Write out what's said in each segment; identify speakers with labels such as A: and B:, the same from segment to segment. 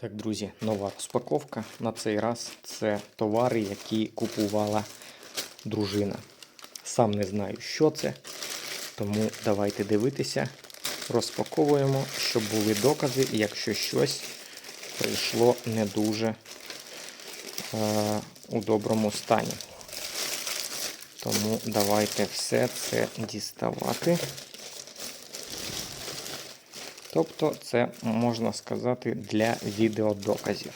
A: Так, друзі, нова розпаковка. На цей раз це товари, які купувала дружина. Сам не знаю, що це, тому давайте дивитися. Розпаковуємо, щоб були докази, якщо щось прийшло не дуже е, у доброму стані. Тому давайте все це діставати. Тобто це можна сказати для відеодоказів.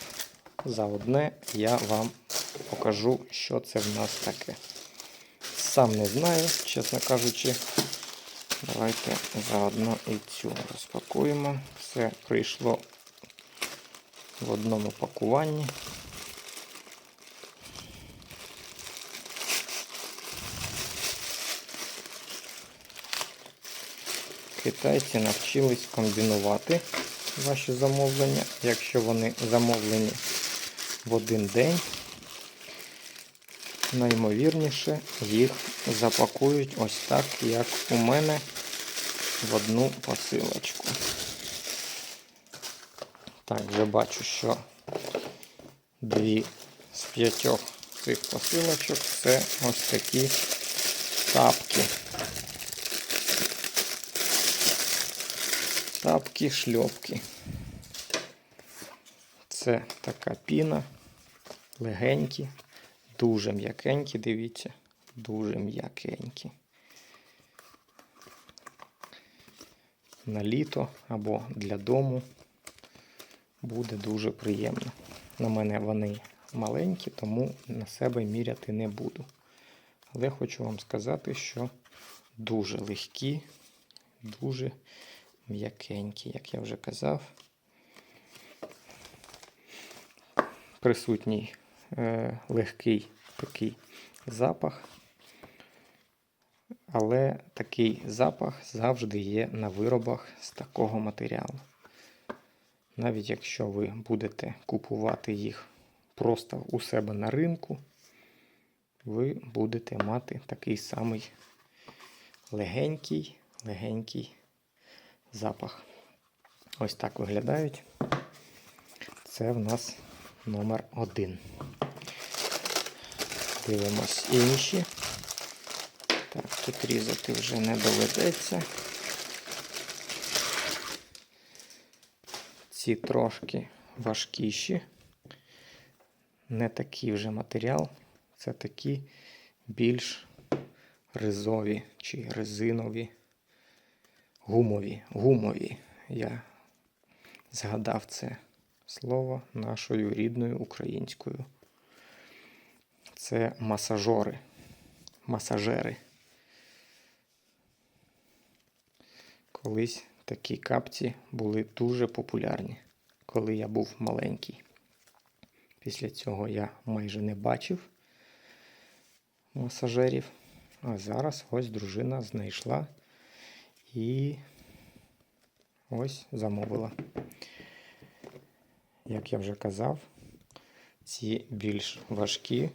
A: Заодне я вам покажу, що це в нас таке. Сам не знаю, чесно кажучи. Давайте заодно і цю розпакуємо. Все прийшло в одному пакуванні. Китайці навчились комбінувати ваші замовлення. Якщо вони замовлені в один день, наймовірніше їх запакують ось так, як у мене в одну посилочку. Так, вже бачу, що дві з п'ятьох цих посилочок це ось такі тапки. Тапки, шльопки. Це така піна, легенькі, дуже м'якенькі, дивіться, дуже м'якенькі. На літо або для дому буде дуже приємно. На мене вони маленькі, тому на себе міряти не буду. Але хочу вам сказати, що дуже легкі, дуже м'якенькі, як я вже казав. Присутній е, легкий такий запах, але такий запах завжди є на виробах з такого матеріалу. Навіть якщо ви будете купувати їх просто у себе на ринку, ви будете мати такий самий легенький, легенький запах. Ось так виглядають. Це в нас номер один. Дивимось інші. Так, тут різати вже не доведеться. Ці трошки важкіші. Не такий вже матеріал. Це такі більш ризові чи резинові гумові. Гумові. Я згадав це слово нашою рідною українською. Це масажори. Масажери. Колись такі капці були дуже популярні, коли я був маленький. Після цього я майже не бачив масажерів. А зараз ось дружина знайшла і ось замовила. Як я вже казав, ці більш важкі,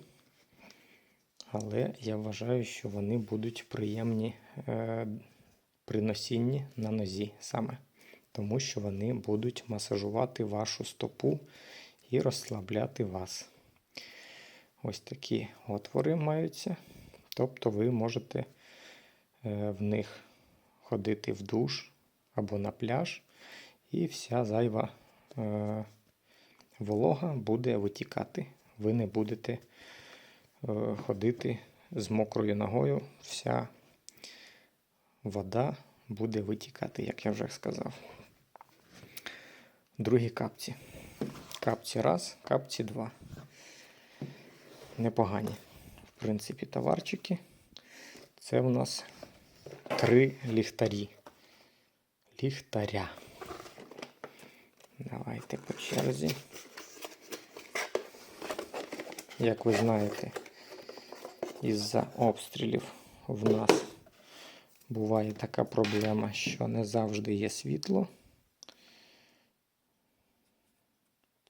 A: але я вважаю, що вони будуть приємні е, при носінні на нозі саме, тому що вони будуть масажувати вашу стопу і розслабляти вас. Ось такі отвори маються. Тобто ви можете е, в них ходити в душ або на пляж, і вся зайва е, волога буде витікати. Ви не будете е, ходити з мокрою ногою, вся вода буде витікати, як я вже сказав. Другі капці. Капці раз, капці два. Непогані, в принципі, товарчики. Це у нас три ліхтарі. Ліхтаря. Давайте по черзі. Як ви знаєте, із-за обстрілів в нас буває така проблема, що не завжди є світло.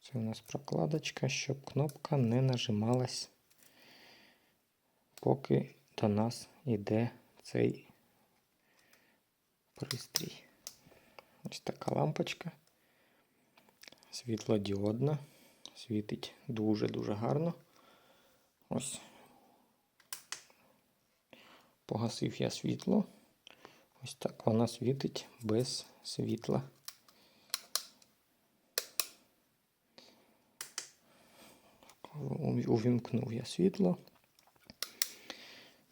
A: Це у нас прокладочка, щоб кнопка не нажималась, поки до нас йде цей пристрій. Ось така лампочка. світлодіодна. Світить дуже-дуже гарно. Ось. Погасив я світло. Ось так вона світить без світла. Увімкнув я світло.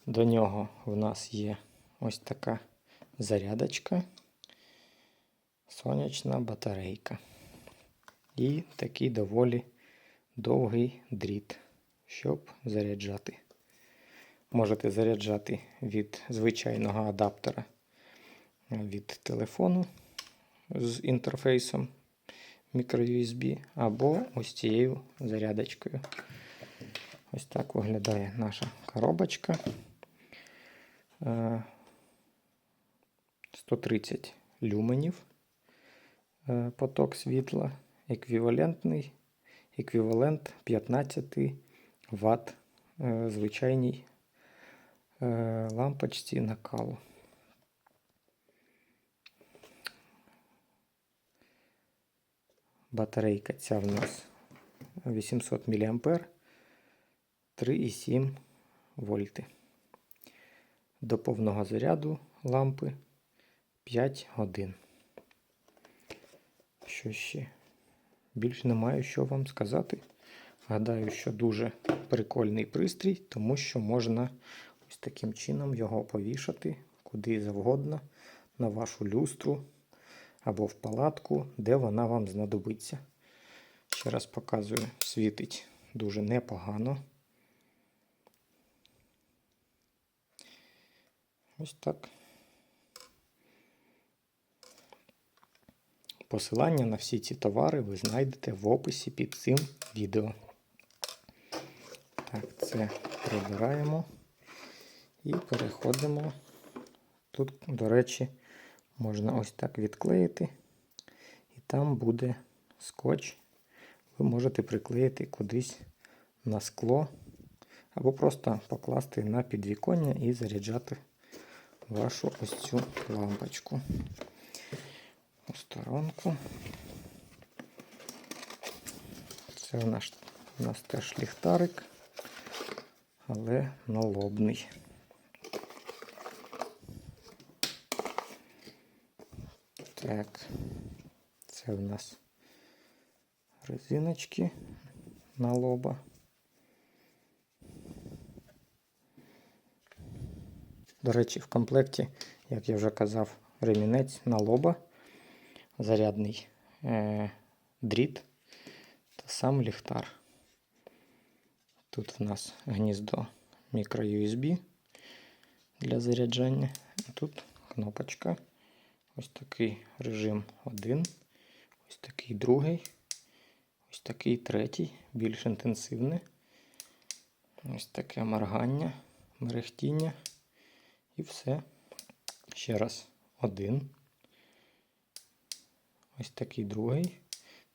A: До нього в нас є ось така зарядочка, сонячна батарейка. І такий доволі довгий дріт, щоб заряджати. Можете заряджати від звичайного адаптера від телефону з інтерфейсом microUSB або ось цією зарядочкою. Ось так виглядає наша коробочка. Е, 130 люменів е, поток світла, еквівалентний, еквівалент 15 Вт е, звичайній е, лампочці накалу. Батарейка ця в нас 800 мА 3,7 вольти. До повного заряду лампи 5 годин. Що ще? Більш не маю що вам сказати. Гадаю, що дуже прикольний пристрій, тому що можна ось таким чином його повішати куди завгодно на вашу люстру або в палатку, де вона вам знадобиться. Ще раз показую, світить дуже непогано. Ось так. Посилання на всі ці товари ви знайдете в описі під цим відео. Так, це прибираємо і переходимо. Тут, до речі, можна ось так відклеїти, і там буде скотч. Ви можете приклеїти кудись на скло, або просто покласти на підвіконня і заряджати вашу ось цю лампочку у сторонку. Це у нас, у нас теж ліхтарик, але налобний. Так, це у нас резиночки на лоба. До речі, в комплекті, як я вже казав, ремінець на лоба, зарядний е- дріт та сам ліхтар. Тут в нас гніздо microUSB для заряджання. Тут кнопочка. Ось такий режим один, ось такий другий, ось такий третій, більш інтенсивний. Ось таке моргання, мерехтіння. І все. Ще раз один. Ось такий другий.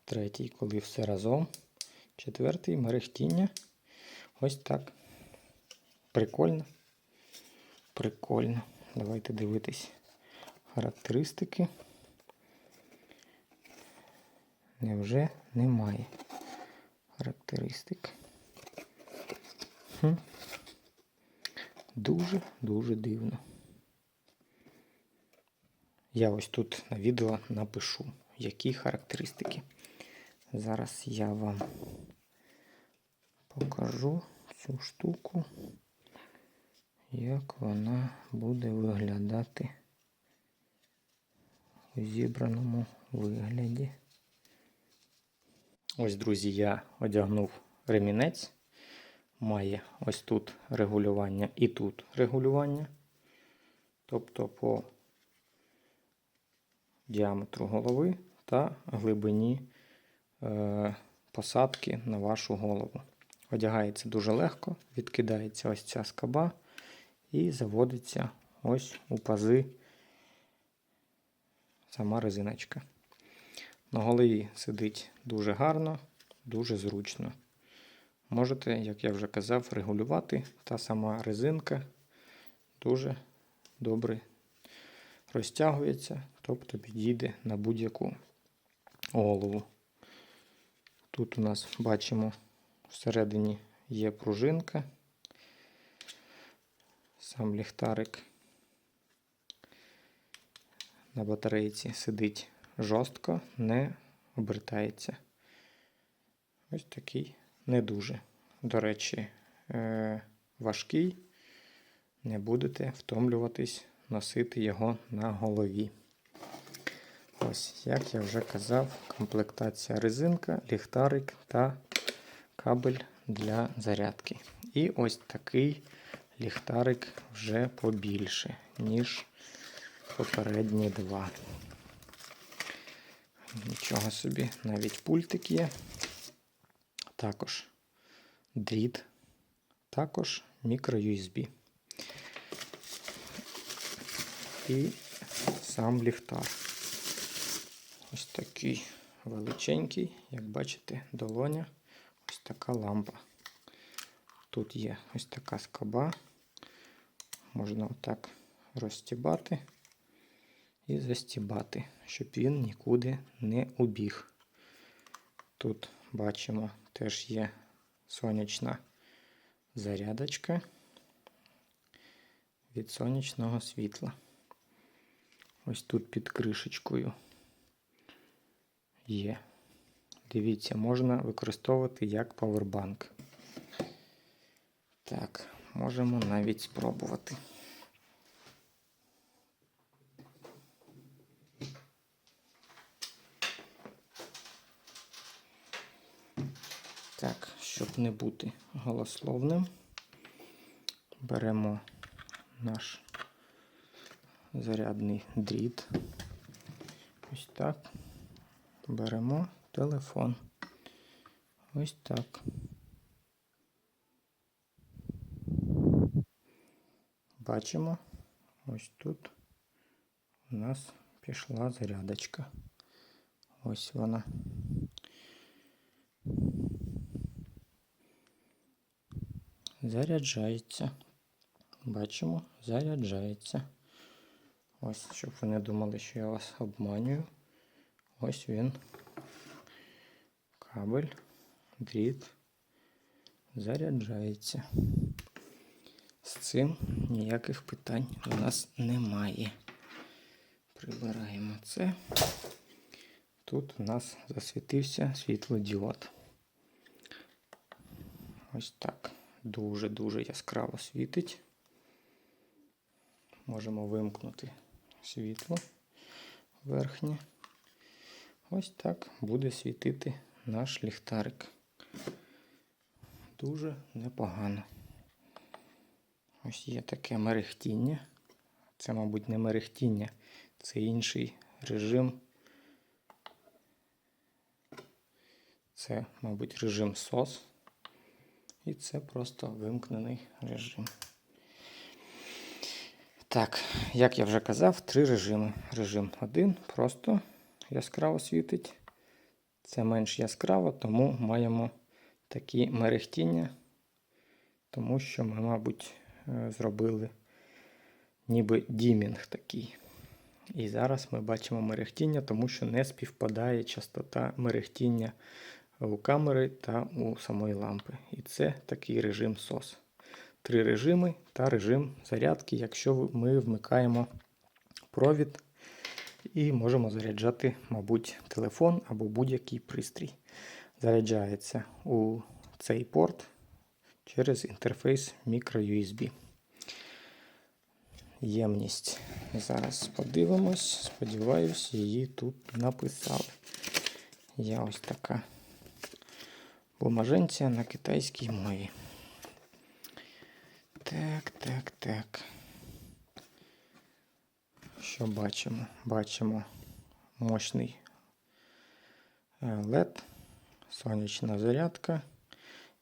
A: Третій, коли все разом. Четвертий мерехтіння. Ось так. Прикольно. Прикольно. Давайте дивитись характеристики. Невже немає характеристик? Дуже-дуже дивно. Я ось тут на відео напишу, які характеристики. Зараз я вам покажу цю штуку, як вона буде виглядати у зібраному вигляді. Ось, друзі, я одягнув ремінець. Має ось тут регулювання і тут регулювання. Тобто по діаметру голови та глибині е, посадки на вашу голову. Одягається дуже легко, відкидається ось ця скоба і заводиться ось у пази сама резиночка. На голові сидить дуже гарно, дуже зручно. Можете, як я вже казав, регулювати. Та сама резинка дуже добре розтягується, тобто підійде на будь-яку голову. Тут у нас бачимо всередині є пружинка. Сам ліхтарик на батарейці сидить жорстко, не обертається. Ось такий не дуже. До речі, е, важкий. Не будете втомлюватись носити його на голові. Ось, як я вже казав, комплектація резинка, ліхтарик та кабель для зарядки. І ось такий ліхтарик вже побільше, ніж попередні два. Нічого собі, навіть пультик є. Також дріт, також мікро USB. І сам ліхтар. Ось такий величенький, як бачите, долоня. Ось така лампа. Тут є ось така скоба. Можна отак розстібати і застібати, щоб він нікуди не убіг. Тут бачимо, теж є сонячна зарядочка від сонячного світла. Ось тут під кришечкою є. Дивіться, можна використовувати як павербанк. Так, можемо навіть спробувати. Так, щоб не бути голословним, беремо наш зарядний дріт. Ось так. Беремо телефон. Ось так. Бачимо, ось тут у нас пішла зарядочка. Ось вона. Заряджається. Бачимо, заряджається. Ось, щоб ви не думали, що я вас обманюю. Ось він. Кабель, дріт. Заряджається. З цим ніяких питань у нас немає. Прибираємо це. Тут у нас засвітився світлодіод. Ось так. Дуже-дуже яскраво світить. Можемо вимкнути світло верхнє. Ось так буде світити наш ліхтарик. Дуже непогано. Ось є таке мерехтіння. Це, мабуть, не мерехтіння, це інший режим. Це, мабуть, режим SOS. І це просто вимкнений режим. Так, як я вже казав, три режими. Режим 1 просто яскраво світить. Це менш яскраво, тому маємо такі мерехтіння, тому що ми, мабуть, е, зробили ніби дімінг такий. І зараз ми бачимо мерехтіння, тому що не співпадає частота мерехтіння у камери та у самої лампи. І це такий режим SOS. Три режими та режим зарядки, якщо ми вмикаємо провід і можемо заряджати, мабуть, телефон або будь-який пристрій. Заряджається у цей порт через інтерфейс microUSB. Ємність. Зараз подивимось. Сподіваюсь, її тут написали. Я ось така бумаженця на китайській мові. Так, так, так. Що бачимо? Бачимо мощний е, LED, сонячна зарядка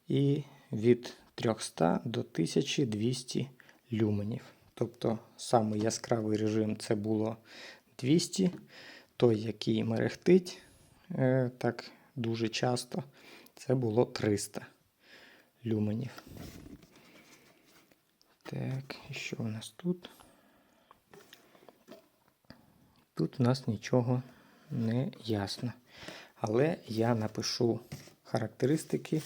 A: і від 300 до 1200 люменів. Тобто самий яскравий режим це було 200, той, який мерехтить е, так дуже часто, це було 300 люменів. Так, і що у нас тут? Тут у нас нічого не ясно. Але я напишу характеристики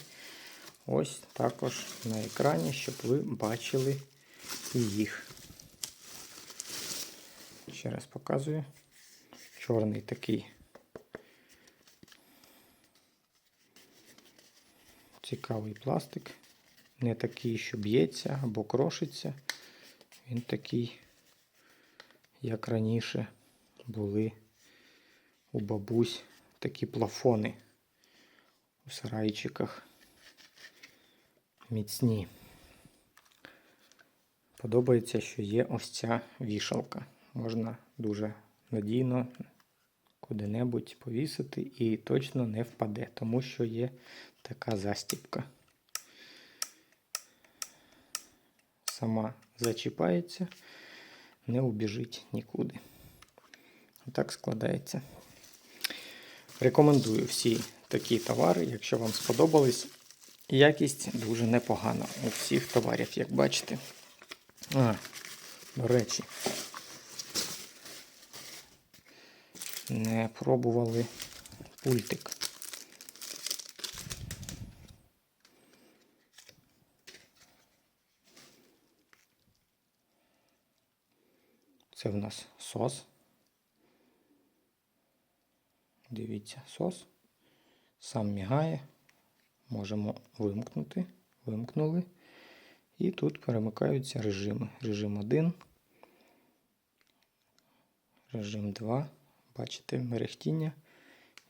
A: ось також на екрані, щоб ви бачили їх. Ще раз показую. Чорний такий цікавий пластик. Не такий, що б'ється або крошиться. Він такий, як раніше були у бабусь такі плафони у сарайчиках. Міцні. Подобається, що є ось ця вішалка. Можна дуже надійно куди-небудь повісити і точно не впаде, тому що є така застіпка. Сама зачіпається, не убіжить нікуди. Отак складається. Рекомендую всі такі товари, якщо вам сподобались. Якість дуже непогана у всіх товарів, як бачите. А, до речі, не пробували пультик. Це в нас сос. Дивіться, сос. Сам мігає. Можемо вимкнути. Вимкнули. І тут перемикаються режими. Режим 1, режим 2. Бачите, мерехтіння.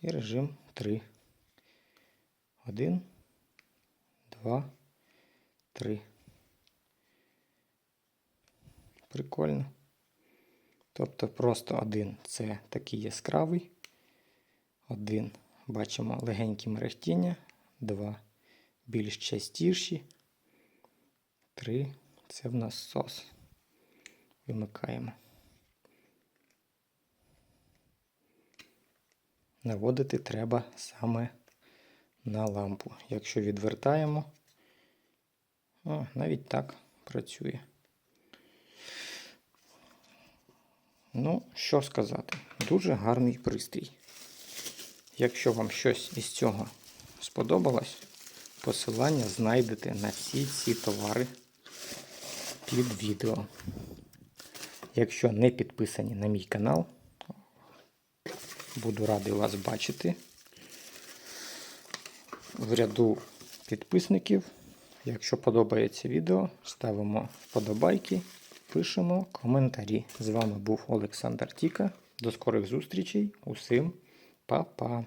A: І режим 3. 1, 2, 3. Прикольно. Тобто просто один це такий яскравий. Один бачимо легенькі мерехтіння. Два більш частіші. Три це в нас сос. Вимикаємо. Наводити треба саме на лампу. Якщо відвертаємо, о, навіть так працює. Ну, що сказати, дуже гарний пристрій. Якщо вам щось із цього сподобалось, посилання знайдете на всі ці товари під відео. Якщо не підписані на мій канал, буду радий вас бачити. В ряду підписників. Якщо подобається відео, ставимо вподобайки, пишемо коментарі. З вами був Олександр Тіка. До скорих зустрічей. Усім па-па!